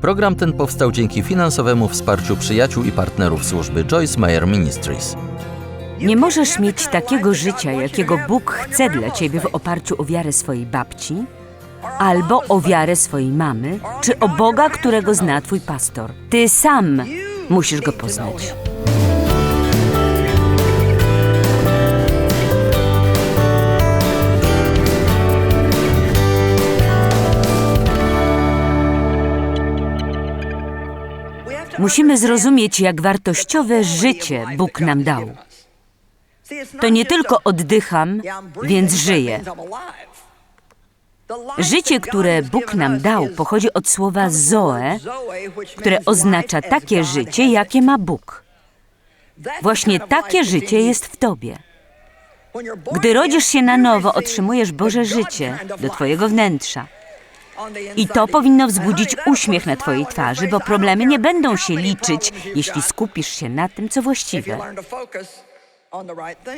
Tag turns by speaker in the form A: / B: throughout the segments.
A: Program ten powstał dzięki finansowemu wsparciu przyjaciół i partnerów służby Joyce Meyer Ministries.
B: Nie możesz mieć takiego życia, jakiego Bóg chce dla ciebie w oparciu o wiarę swojej babci, albo o wiarę swojej mamy, czy o Boga, którego zna twój pastor. Ty sam musisz go poznać. Musimy zrozumieć, jak wartościowe życie Bóg nam dał. To nie tylko oddycham, więc żyję. Życie, które Bóg nam dał, pochodzi od słowa zoe, które oznacza takie życie, jakie ma Bóg. Właśnie takie życie jest w tobie. Gdy rodzisz się na nowo, otrzymujesz Boże życie do twojego wnętrza. I to powinno wzbudzić uśmiech na twojej twarzy, bo problemy nie będą się liczyć, jeśli skupisz się na tym, co właściwe.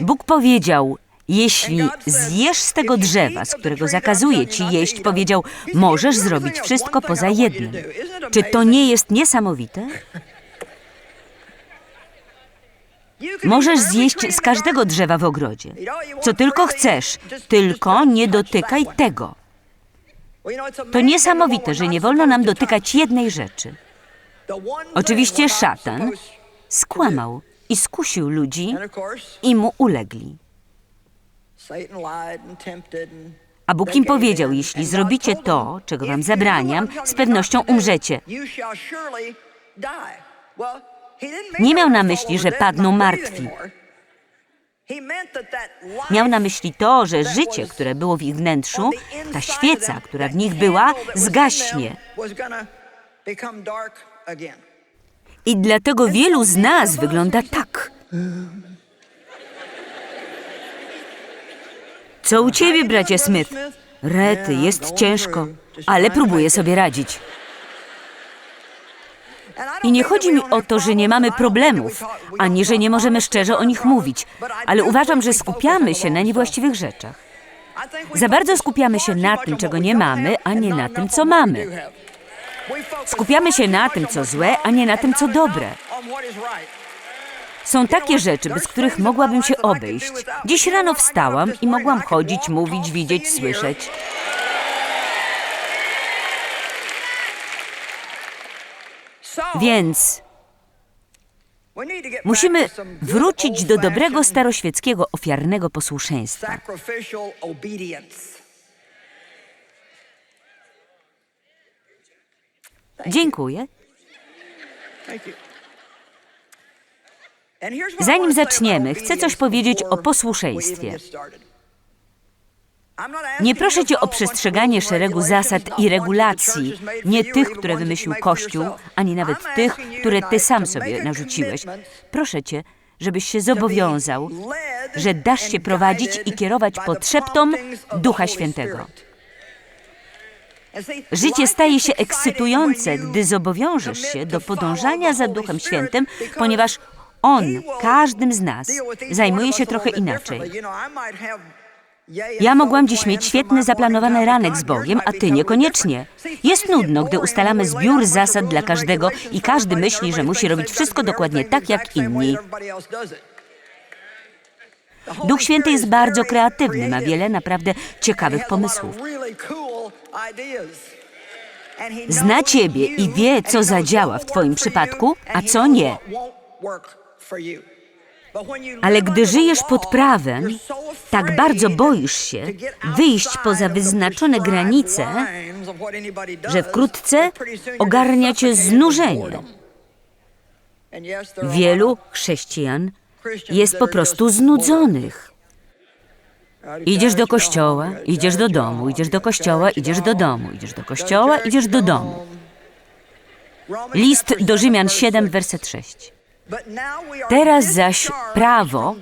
B: Bóg powiedział, jeśli zjesz z tego drzewa, z którego zakazuje ci jeść, powiedział, możesz zrobić wszystko poza jednym. Czy to nie jest niesamowite? Możesz zjeść z każdego drzewa w ogrodzie, co tylko chcesz, tylko nie dotykaj tego. To niesamowite, że nie wolno nam dotykać jednej rzeczy. Oczywiście szatan skłamał i skusił ludzi i mu ulegli. A Bóg im powiedział, jeśli zrobicie to, czego wam zabraniam, z pewnością umrzecie. Nie miał na myśli, że padną martwi. Miał na myśli to, że życie, które było w ich wnętrzu, ta świeca, która w nich była, zgaśnie. I dlatego wielu z nas wygląda tak. Co u ciebie, bracie Smith? Rety, jest ciężko, ale próbuję sobie radzić. I nie chodzi mi o to, że nie mamy problemów, ani że nie możemy szczerze o nich mówić, ale uważam, że skupiamy się na niewłaściwych rzeczach. Za bardzo skupiamy się na tym, czego nie mamy, a nie na tym, co mamy. Skupiamy się na tym, co złe, a nie na tym, co dobre. Są takie rzeczy, bez których mogłabym się obejść. Dziś rano wstałam i mogłam chodzić, mówić, widzieć, słyszeć. Więc musimy wrócić do dobrego staroświeckiego ofiarnego posłuszeństwa. Dziękuję. Zanim zaczniemy, chcę coś powiedzieć o posłuszeństwie. Nie proszę cię o przestrzeganie szeregu zasad i regulacji, nie tych, które wymyślił Kościół, ani nawet tych, które ty sam sobie narzuciłeś. Proszę cię, żebyś się zobowiązał, że dasz się prowadzić i kierować pod szeptom Ducha Świętego. Życie staje się ekscytujące, gdy zobowiążesz się do podążania za Duchem Świętym, ponieważ On, każdym z nas, zajmuje się trochę inaczej. Ja mogłam dziś mieć świetny zaplanowany ranek z Bogiem, a ty niekoniecznie. Jest nudno, gdy ustalamy zbiór zasad dla każdego i każdy myśli, że musi robić wszystko dokładnie tak jak inni. Duch Święty jest bardzo kreatywny, ma wiele naprawdę ciekawych pomysłów. Zna ciebie i wie, co zadziała w twoim przypadku, a co nie. Ale gdy żyjesz pod prawem, tak bardzo boisz się wyjść poza wyznaczone granice, że wkrótce ogarnia cię znużenie. Wielu chrześcijan jest po prostu znudzonych. Idziesz do kościoła, idziesz do domu, idziesz do kościoła, idziesz do domu, idziesz do kościoła, idziesz do domu. List do Rzymian 7, werset 6. Teraz zaś prawo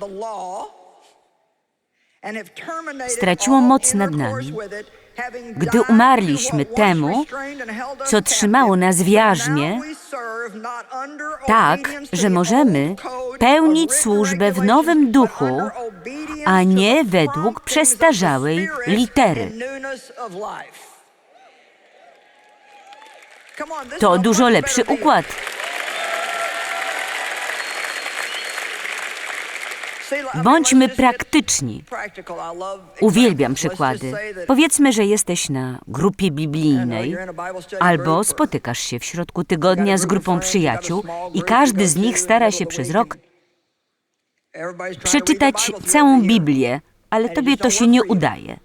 B: straciło moc nad nami, gdy umarliśmy temu, co trzymało nas w jarzmie, tak, że możemy pełnić służbę w nowym duchu, a nie według przestarzałej litery. To dużo lepszy układ. Bądźmy praktyczni. Uwielbiam przykłady. Powiedzmy, że jesteś na grupie biblijnej albo spotykasz się w środku tygodnia z grupą przyjaciół i każdy z nich stara się przez rok przeczytać całą Biblię, ale tobie to się nie udaje.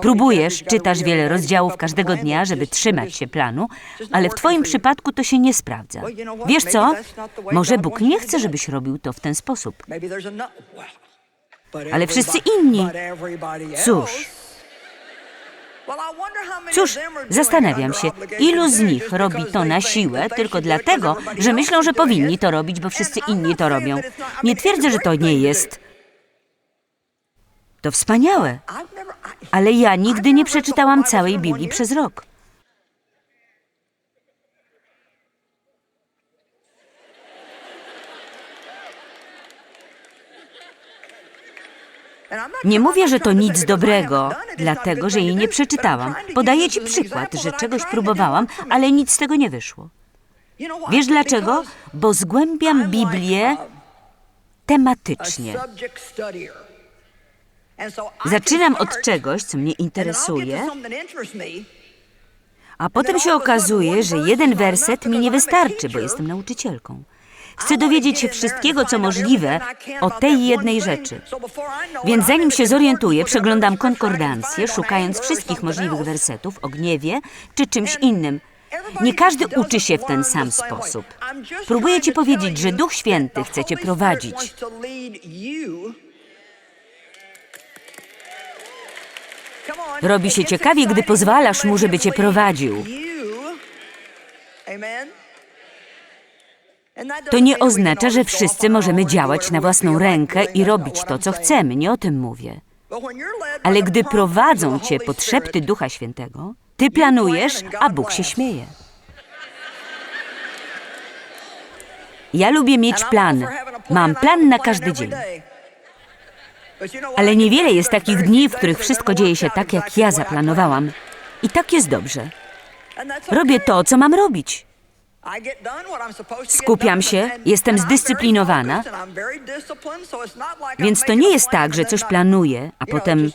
B: Próbujesz, czytasz wiele rozdziałów każdego dnia, żeby trzymać się planu, ale w Twoim przypadku to się nie sprawdza. Wiesz co? Może Bóg nie chce, żebyś robił to w ten sposób.
C: Ale wszyscy inni.
B: Cóż, cóż, zastanawiam się, ilu z nich robi to na siłę tylko dlatego, że myślą, że powinni to robić, bo wszyscy inni to robią. Nie twierdzę, że to nie jest. To wspaniałe, ale ja nigdy nie przeczytałam całej Biblii przez rok. Nie mówię, że to nic dobrego, dlatego że jej nie przeczytałam. Podaję ci przykład, że czegoś próbowałam, ale nic z tego nie wyszło. Wiesz dlaczego? Bo zgłębiam Biblię tematycznie. Zaczynam od czegoś, co mnie interesuje, a potem się okazuje, że jeden werset mi nie wystarczy, bo jestem nauczycielką. Chcę dowiedzieć się wszystkiego, co możliwe o tej jednej rzeczy. Więc zanim się zorientuję, przeglądam konkordancję, szukając wszystkich możliwych wersetów o gniewie czy czymś innym. Nie każdy uczy się w ten sam sposób. Próbuję ci powiedzieć, że Duch Święty chce cię prowadzić. Robi się ciekawie, gdy pozwalasz mu, żeby cię prowadził. To nie oznacza, że wszyscy możemy działać na własną rękę i robić to, co chcemy. Nie o tym mówię. Ale gdy prowadzą cię pod szepty Ducha Świętego, ty planujesz, a Bóg się śmieje. Ja lubię mieć plan. Mam plan na każdy dzień. Ale niewiele jest takich dni, w których wszystko dzieje się tak, jak ja zaplanowałam. I tak jest dobrze. Robię to, co mam robić.
C: Skupiam się, jestem zdyscyplinowana,
B: Więc to nie jest tak, że coś planuję, a potem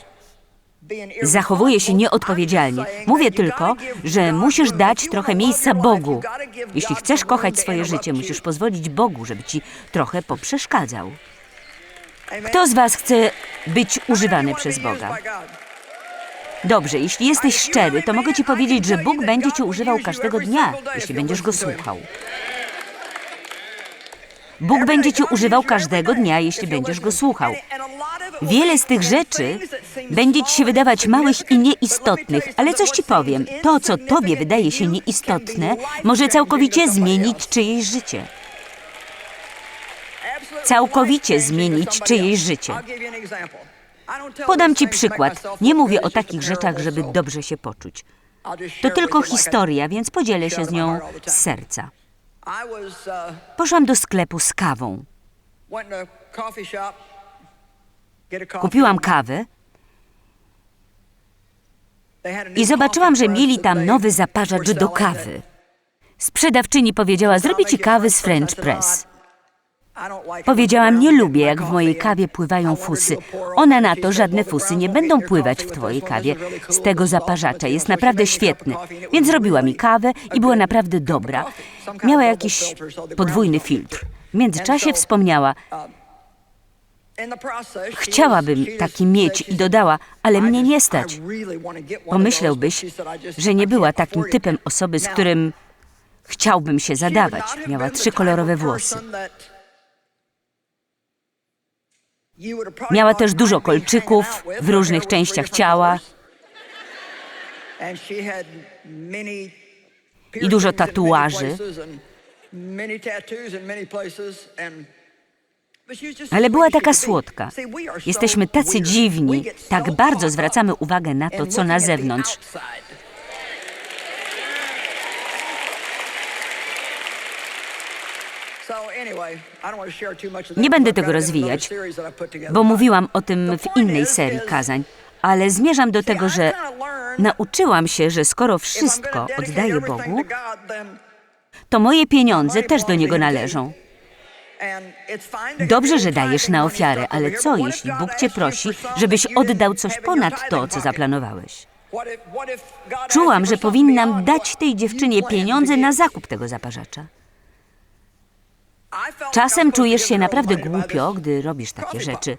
B: zachowuję się nieodpowiedzialnie. Mówię tylko, że musisz dać trochę miejsca Bogu. Jeśli chcesz kochać swoje życie, musisz pozwolić Bogu, żeby ci trochę poprzeszkadzał. Kto z Was chce być używany przez Boga? Dobrze, jeśli jesteś szczery, to mogę ci powiedzieć, że Bóg będzie cię używał każdego dnia, jeśli będziesz go słuchał. Bóg będzie cię używał każdego dnia, jeśli będziesz go słuchał. Wiele z tych rzeczy będzie ci się wydawać małych i nieistotnych, ale coś ci powiem. To, co tobie wydaje się nieistotne, może całkowicie zmienić czyjeś życie. Całkowicie zmienić czyjeś życie. Podam ci przykład. Nie mówię o takich rzeczach, żeby dobrze się poczuć. To tylko historia, więc podzielę się z nią z serca. Poszłam do sklepu z kawą. Kupiłam kawę i zobaczyłam, że mieli tam nowy zaparzacz do kawy. Sprzedawczyni powiedziała, zrobię ci kawy z French Press. Powiedziałam, nie lubię, jak w mojej kawie pływają fusy. Ona na to, żadne fusy nie będą pływać w twojej kawie. Z tego zaparzacza jest naprawdę świetny. Więc zrobiła mi kawę i była naprawdę dobra. Miała jakiś podwójny filtr. W międzyczasie wspomniała, chciałabym taki mieć i dodała, ale mnie nie stać. Pomyślałbyś, że nie była takim typem osoby, z którym chciałbym się zadawać. Miała trzy kolorowe włosy. Miała też dużo kolczyków w różnych częściach ciała i dużo tatuaży. Ale była taka słodka. Jesteśmy tacy dziwni, tak bardzo zwracamy uwagę na to, co na zewnątrz.
C: Nie będę tego rozwijać,
B: Bo mówiłam o tym w innej serii kazań, ale zmierzam do tego, że Nauczyłam się, że skoro wszystko oddaję Bogu, to moje pieniądze też do Niego należą. Dobrze, że dajesz na ofiarę, ale co jeśli Bóg cię prosi, żebyś oddał coś ponad to, co zaplanowałeś? Czułam, że powinnam dać tej dziewczynie pieniądze na zakup tego zaparzacza. Czasem czujesz się naprawdę głupio, gdy robisz takie rzeczy.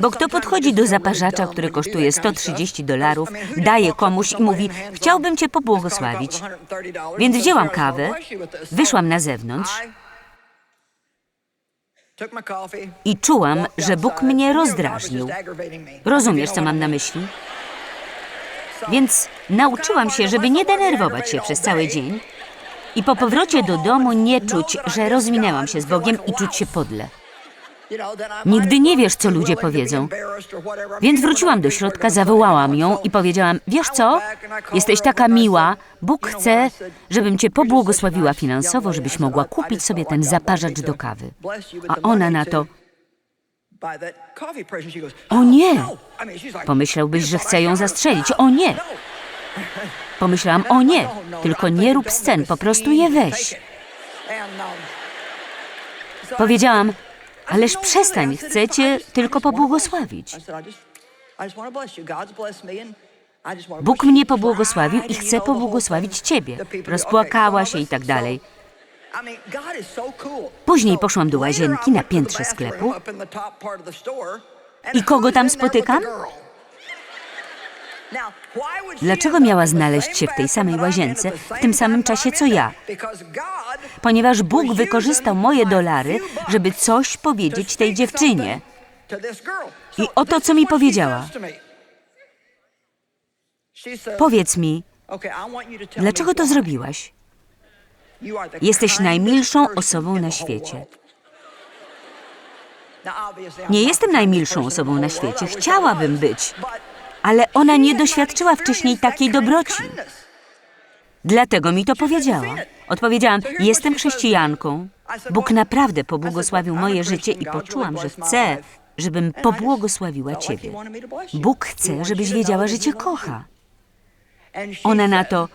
B: Bo kto podchodzi do zaparzacza, który kosztuje 130 dolarów, daje komuś i mówi: Chciałbym cię pobłogosławić. Więc wzięłam kawę, wyszłam na zewnątrz. I czułam, że Bóg mnie rozdrażnił. Rozumiesz, co mam na myśli? Więc nauczyłam się, żeby nie denerwować się przez cały dzień i po powrocie do domu nie czuć, że rozminęłam się z Bogiem i czuć się podle.
C: Nigdy nie wiesz, co ludzie powiedzą.
B: Więc wróciłam do środka, zawołałam ją i powiedziałam: Wiesz co? Jesteś taka miła. Bóg chce, żebym cię pobłogosławiła finansowo, żebyś mogła kupić sobie ten zaparzacz do kawy. A ona na to:
C: O nie!
B: Pomyślałbyś, że chcę ją zastrzelić. O nie! Pomyślałam: O nie! Tylko nie rób scen, po prostu je weź. Powiedziałam: Ależ przestań, chcę cię tylko pobłogosławić. Bóg mnie pobłogosławił i chce pobłogosławić ciebie. Rozpłakała się i tak dalej. Później poszłam do łazienki na piętrze sklepu.
C: I kogo tam spotykam?
B: Dlaczego miała znaleźć się w tej samej łazience w tym samym czasie co ja? Ponieważ Bóg wykorzystał moje dolary, żeby coś powiedzieć tej dziewczynie. I oto, co mi powiedziała. Powiedz mi, dlaczego to zrobiłaś? Jesteś najmilszą osobą na świecie. Nie jestem najmilszą osobą na świecie. Chciałabym być, ale ona nie doświadczyła wcześniej takiej dobroci. Dlatego mi to powiedziała. Odpowiedziałam: Jestem chrześcijanką. Bóg naprawdę pobłogosławił moje życie i poczułam, że chce, żebym pobłogosławiła Ciebie. Bóg chce, żebyś wiedziała, że Cię kocha. Ona na to: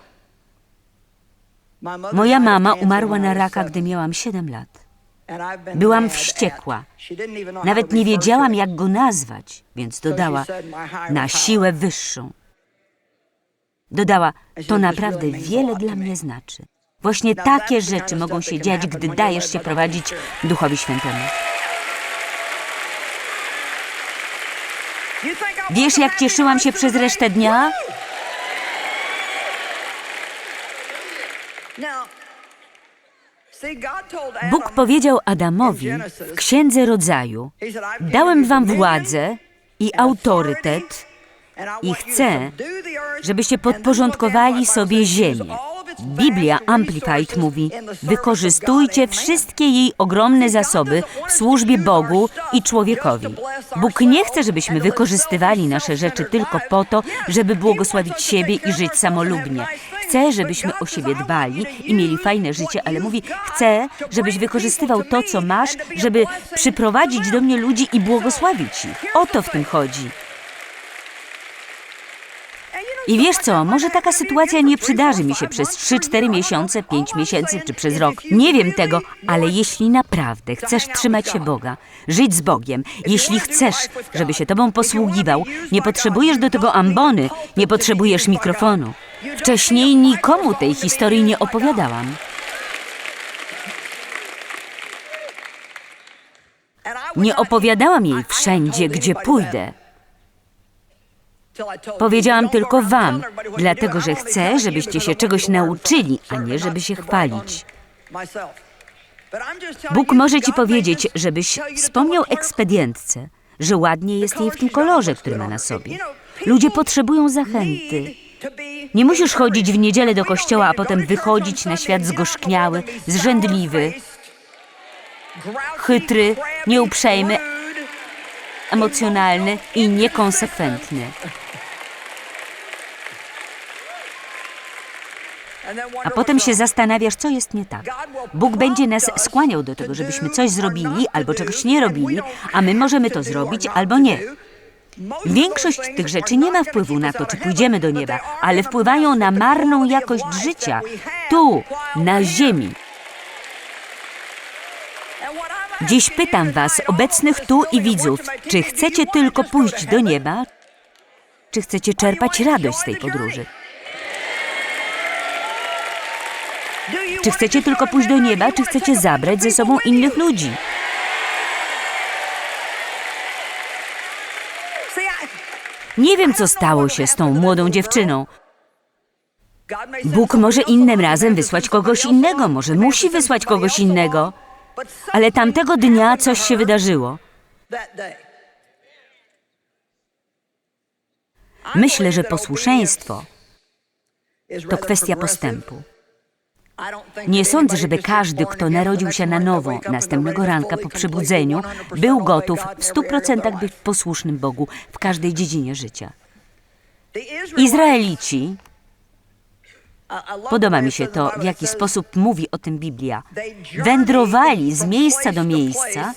B: Moja mama umarła na raka, gdy miałam 7 lat. Byłam wściekła. Nawet nie wiedziałam, jak go nazwać, więc dodała na siłę wyższą. Dodała, to naprawdę wiele dla mnie znaczy. Właśnie takie rzeczy mogą się dziać, gdy dajesz się prowadzić Duchowi Świętemu. Wiesz, jak cieszyłam się przez resztę dnia? Bóg powiedział Adamowi w Księdze Rodzaju: Dałem wam władzę i autorytet i chcę, żebyście podporządkowali sobie ziemię. Biblia Amplified mówi: Wykorzystujcie wszystkie jej ogromne zasoby w służbie Bogu i człowiekowi. Bóg nie chce, żebyśmy wykorzystywali nasze rzeczy tylko po to, żeby błogosławić siebie i żyć samolubnie. Chce, żebyśmy o siebie dbali i mieli fajne życie, ale mówi: Chcę, żebyś wykorzystywał to, co masz, żeby przyprowadzić do mnie ludzi i błogosławić ich. O to w tym chodzi. I wiesz co, może taka sytuacja nie przydarzy mi się przez 3-4 miesiące, 5 miesięcy czy przez rok. Nie wiem tego, ale jeśli naprawdę chcesz trzymać się Boga, żyć z Bogiem, jeśli chcesz, żeby się Tobą posługiwał, nie potrzebujesz do tego ambony, nie potrzebujesz mikrofonu. Wcześniej nikomu tej historii nie opowiadałam. Nie opowiadałam jej wszędzie, gdzie pójdę. Powiedziałam tylko wam, dlatego że chcę, żebyście się czegoś nauczyli, a nie żeby się chwalić. Bóg może ci powiedzieć, żebyś wspomniał ekspedientce, że ładnie jest jej w tym kolorze, który ma na sobie. Ludzie potrzebują zachęty. Nie musisz chodzić w niedzielę do kościoła, a potem wychodzić na świat zgorzkniały, zrzędliwy, chytry, nieuprzejmy, emocjonalny i niekonsekwentny. A potem się zastanawiasz, co jest nie tak. Bóg będzie nas skłaniał do tego, żebyśmy coś zrobili albo czegoś nie robili, a my możemy to zrobić albo nie. Większość tych rzeczy nie ma wpływu na to, czy pójdziemy do nieba, ale wpływają na marną jakość życia tu, na ziemi. Dziś pytam Was, obecnych tu i widzów, czy chcecie tylko pójść do nieba, czy chcecie czerpać radość z tej podróży? Czy chcecie tylko pójść do nieba, czy chcecie zabrać ze sobą innych ludzi? Nie wiem, co stało się z tą młodą dziewczyną. Bóg może innym razem wysłać kogoś innego, może musi wysłać kogoś innego, ale tamtego dnia coś się wydarzyło. Myślę, że posłuszeństwo to kwestia postępu. Nie sądzę, żeby każdy, kto narodził się na nowo następnego ranka po przebudzeniu, był gotów w stu procentach być posłusznym Bogu w każdej dziedzinie życia. Izraelici, podoba mi się to, w jaki sposób mówi o tym Biblia, wędrowali z miejsca do miejsca,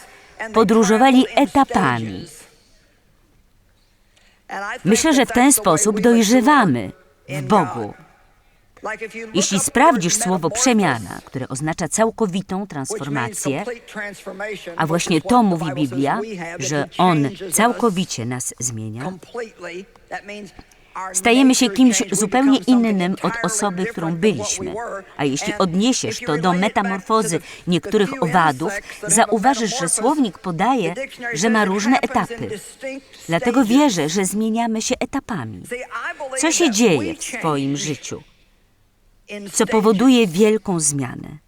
B: podróżowali etapami. Myślę, że w ten sposób dojrzewamy w Bogu. Jeśli sprawdzisz słowo przemiana, które oznacza całkowitą transformację, a właśnie to mówi Biblia, że On całkowicie nas zmienia, stajemy się kimś zupełnie innym od osoby, którą byliśmy. A jeśli odniesiesz to do metamorfozy niektórych owadów, zauważysz, że słownik podaje, że ma różne etapy. Dlatego wierzę, że zmieniamy się etapami. Co się dzieje w Twoim życiu? co powoduje wielką zmianę.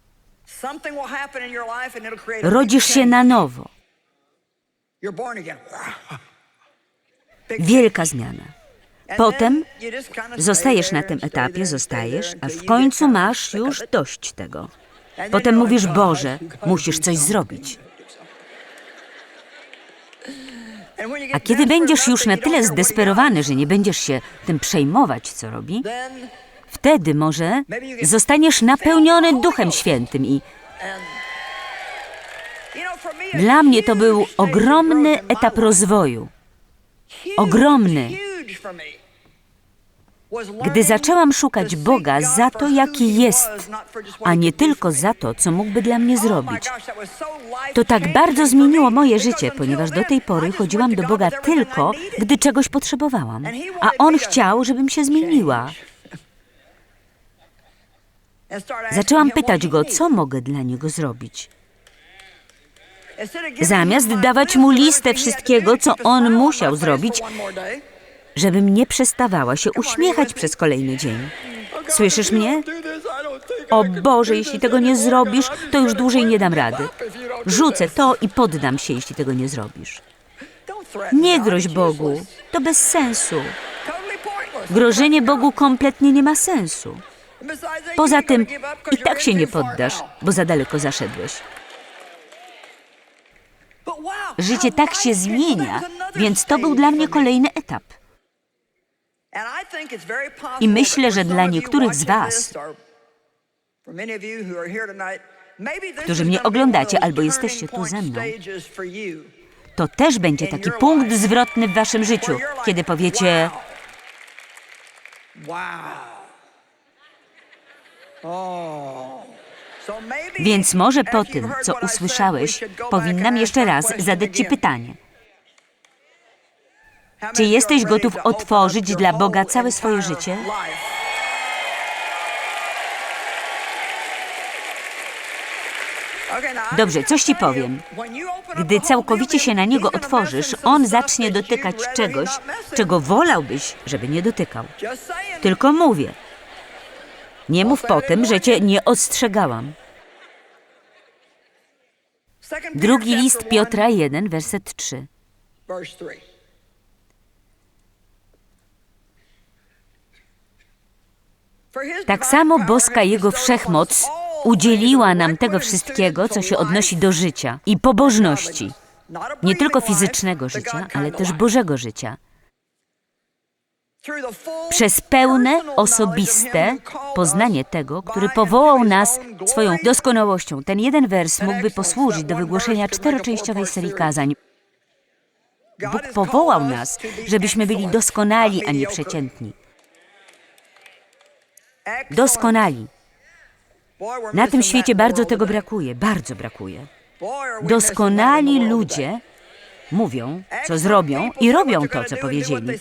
B: Rodzisz się na nowo. Wielka zmiana. Potem zostajesz na tym etapie, zostajesz, aż w końcu masz już dość tego. Potem mówisz, Boże, musisz coś zrobić. A kiedy będziesz już na tyle zdesperowany, że nie będziesz się tym przejmować, co robi, wtedy może zostaniesz napełniony Duchem Świętym i dla mnie to był ogromny etap rozwoju. Ogromny. Gdy zaczęłam szukać Boga za to, jaki jest, a nie tylko za to, co mógłby dla mnie zrobić, to tak bardzo zmieniło moje życie, ponieważ do tej pory chodziłam do Boga tylko, gdy czegoś potrzebowałam, a On chciał, żebym się zmieniła. Zaczęłam pytać go, co mogę dla niego zrobić. Zamiast dawać mu listę wszystkiego, co on musiał zrobić, żebym nie przestawała się uśmiechać przez kolejny dzień. Słyszysz mnie? O Boże, jeśli tego nie zrobisz, to już dłużej nie dam rady. Rzucę to i poddam się, jeśli tego nie zrobisz. Nie groź Bogu, to bez sensu. Grożenie Bogu kompletnie nie ma sensu. Poza tym i tak się nie poddasz, bo za daleko zaszedłeś. Życie tak się zmienia, więc to był dla mnie kolejny etap.
C: I myślę, że dla niektórych z Was,
B: którzy mnie oglądacie albo jesteście tu ze mną, To też będzie taki punkt zwrotny w waszym życiu, kiedy powiecie: Więc może po tym, co usłyszałeś, powinnam jeszcze raz zadać ci pytanie.
C: Czy jesteś gotów otworzyć dla Boga całe swoje życie?
B: Dobrze, coś ci powiem. Gdy całkowicie się na niego otworzysz, on zacznie dotykać czegoś, czego wolałbyś, żeby nie dotykał. Tylko mówię. Nie mów potem, że cię nie ostrzegałam. Drugi list Piotra 1, werset 3. Tak samo boska Jego wszechmoc udzieliła nam tego wszystkiego, co się odnosi do życia i pobożności. Nie tylko fizycznego życia, ale też Bożego życia. Przez pełne, osobiste poznanie tego, który powołał nas swoją doskonałością. Ten jeden wers mógłby posłużyć do wygłoszenia czteroczęściowej serii kazań. Bóg powołał nas, żebyśmy byli doskonali, a nie przeciętni. Doskonali. Na tym świecie bardzo tego brakuje, bardzo brakuje. Doskonali ludzie mówią, co zrobią i robią to, co powiedzieli.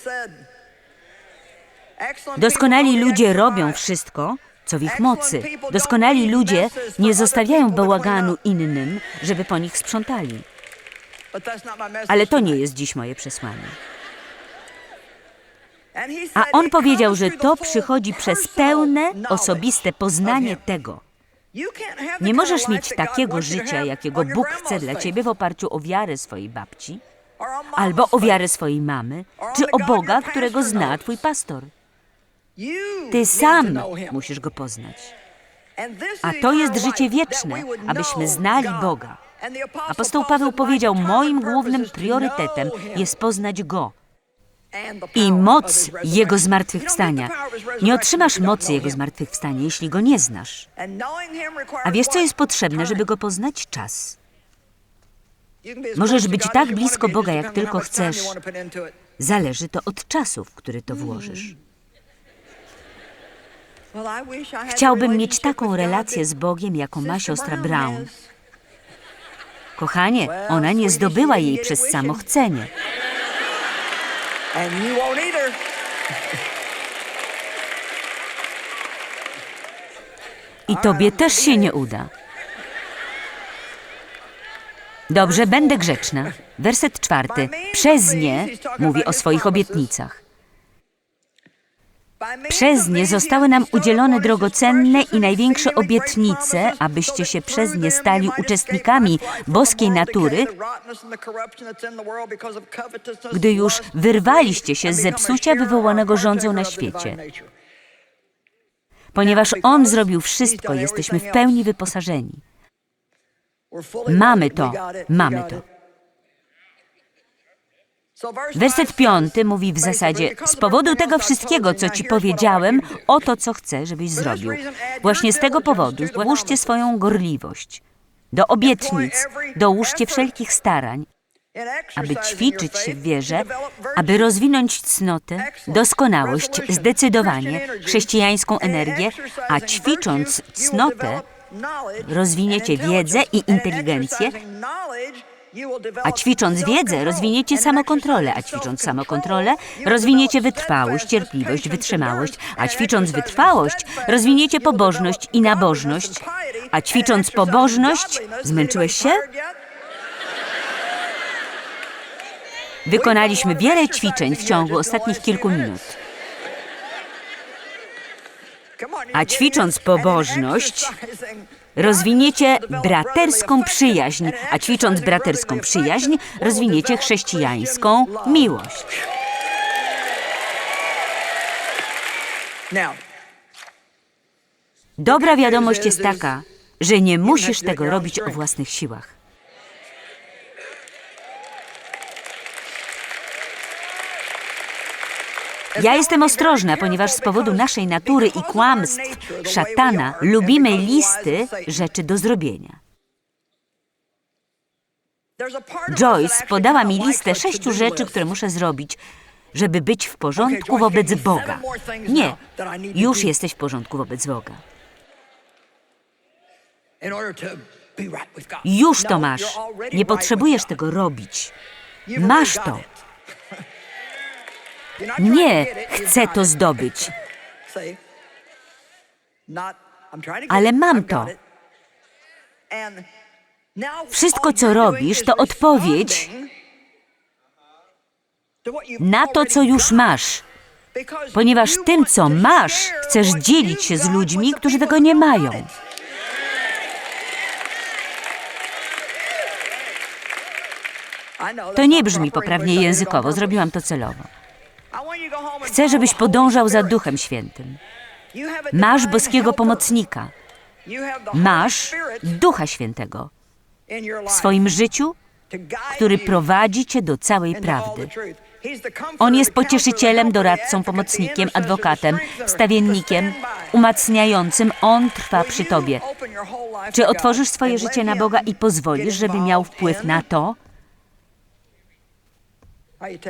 B: Doskonali ludzie robią wszystko, co w ich mocy. Doskonali ludzie nie zostawiają bałaganu innym, żeby po nich sprzątali. Ale to nie jest dziś moje przesłanie. A on powiedział, że to przychodzi przez pełne, osobiste poznanie tego. Nie możesz mieć takiego życia, jakiego Bóg chce dla ciebie w oparciu o wiarę swojej babci, albo o wiarę swojej mamy, czy o Boga, którego zna twój pastor. Ty sam musisz go poznać. A to jest życie wieczne, abyśmy znali Boga. Apostoł Paweł powiedział: Moim głównym priorytetem jest poznać Go i moc Jego zmartwychwstania. Nie otrzymasz mocy Jego zmartwychwstania, jeśli Go nie znasz. A wiesz, co jest potrzebne, żeby Go poznać? Czas.
C: Możesz być tak blisko Boga, jak tylko chcesz.
B: Zależy to od czasu, w który to włożysz. Chciałbym mieć taką relację z Bogiem, jaką ma siostra Brown. Kochanie, ona nie zdobyła jej przez samochcenie. I tobie też się nie uda. Dobrze, będę grzeczna. Werset czwarty. Przez nie mówi o swoich obietnicach. Przez nie zostały nam udzielone drogocenne i największe obietnice, abyście się przez nie stali uczestnikami boskiej natury, gdy już wyrwaliście się z zepsucia wywołanego rządzą na świecie. Ponieważ On zrobił wszystko, jesteśmy w pełni wyposażeni. Mamy to, mamy to. Werset piąty mówi w zasadzie: Z powodu tego wszystkiego, co ci powiedziałem, o to, co chcę, żebyś zrobił. Właśnie z tego powodu dołóżcie swoją gorliwość. Do obietnic dołóżcie wszelkich starań, aby ćwiczyć się w wierze, aby rozwinąć cnotę, doskonałość, zdecydowanie, chrześcijańską energię, a ćwicząc cnotę, rozwiniecie wiedzę i inteligencję, a ćwicząc wiedzę, rozwiniecie samokontrolę, a ćwicząc samokontrolę, rozwiniecie wytrwałość, cierpliwość, wytrzymałość, a ćwicząc wytrwałość, rozwiniecie pobożność i nabożność, a ćwicząc pobożność, zmęczyłeś się? Wykonaliśmy wiele ćwiczeń w ciągu ostatnich kilku minut. A ćwicząc pobożność, rozwiniecie braterską przyjaźń, a ćwicząc braterską przyjaźń, rozwiniecie chrześcijańską miłość. Dobra wiadomość jest taka, że nie musisz tego robić o własnych siłach. Ja jestem ostrożna, ponieważ z powodu naszej natury i kłamstw szatana lubimy listy rzeczy do zrobienia. Joyce podała mi listę sześciu rzeczy, które muszę zrobić, żeby być w porządku wobec Boga. Nie, już jesteś w porządku wobec Boga. Już to masz. Nie potrzebujesz tego robić. Masz to. Nie, chcę to zdobyć, ale mam to. Wszystko, co robisz, to odpowiedź na to, co już masz. Ponieważ tym, co masz, chcesz dzielić się z ludźmi, którzy tego nie mają. To nie brzmi poprawnie językowo, zrobiłam to celowo. Chcę, żebyś podążał za Duchem Świętym. Masz boskiego pomocnika. Masz Ducha Świętego w swoim życiu, który prowadzi cię do całej prawdy. On jest pocieszycielem, doradcą, pomocnikiem, adwokatem, wstawiennikiem, umacniającym. On trwa przy tobie. Czy otworzysz swoje życie na Boga i pozwolisz, żeby miał wpływ na to,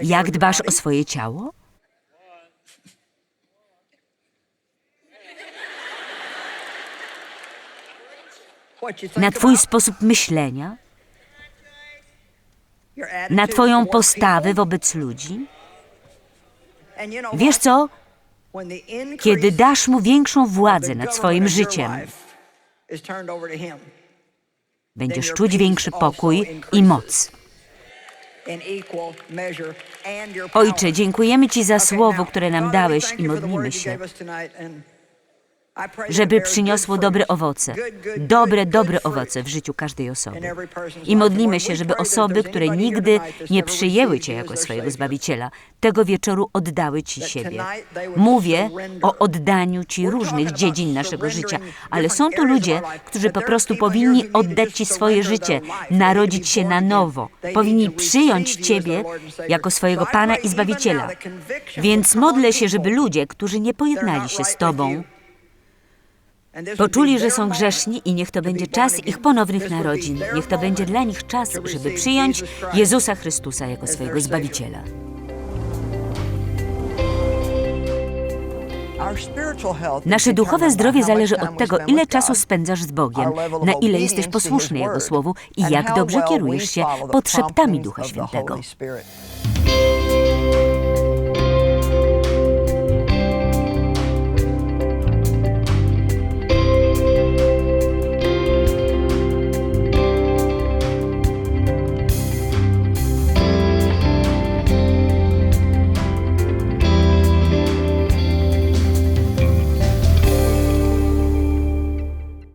B: Jak dbasz o swoje ciało? Na twój sposób myślenia? Na twoją postawę wobec ludzi? Wiesz co? Kiedy dasz mu większą władzę nad swoim życiem, będziesz czuć większy pokój i moc. Ojcze, dziękujemy Ci za słowo, które nam dałeś i modlimy się, żeby przyniosło dobre owoce, dobre, dobre owoce w życiu każdej osoby. I modlimy się, żeby osoby, które nigdy nie przyjęły Cię jako swojego Zbawiciela, tego wieczoru oddały Ci siebie. Mówię o oddaniu Ci różnych dziedzin naszego życia, ale są tu ludzie, którzy po prostu powinni oddać Ci swoje życie, narodzić się na nowo, powinni przyjąć Ciebie jako swojego Pana i Zbawiciela. Więc modlę się, żeby ludzie, którzy nie pojednali się z Tobą, Poczuli, że są grzeszni i niech to będzie czas ich ponownych narodzin. Niech to będzie dla nich czas, żeby przyjąć Jezusa Chrystusa jako swojego Zbawiciela. Nasze duchowe zdrowie zależy od tego, ile czasu spędzasz z Bogiem, na ile jesteś posłuszny Jego Słowu i jak dobrze kierujesz się potrzebami Ducha Świętego.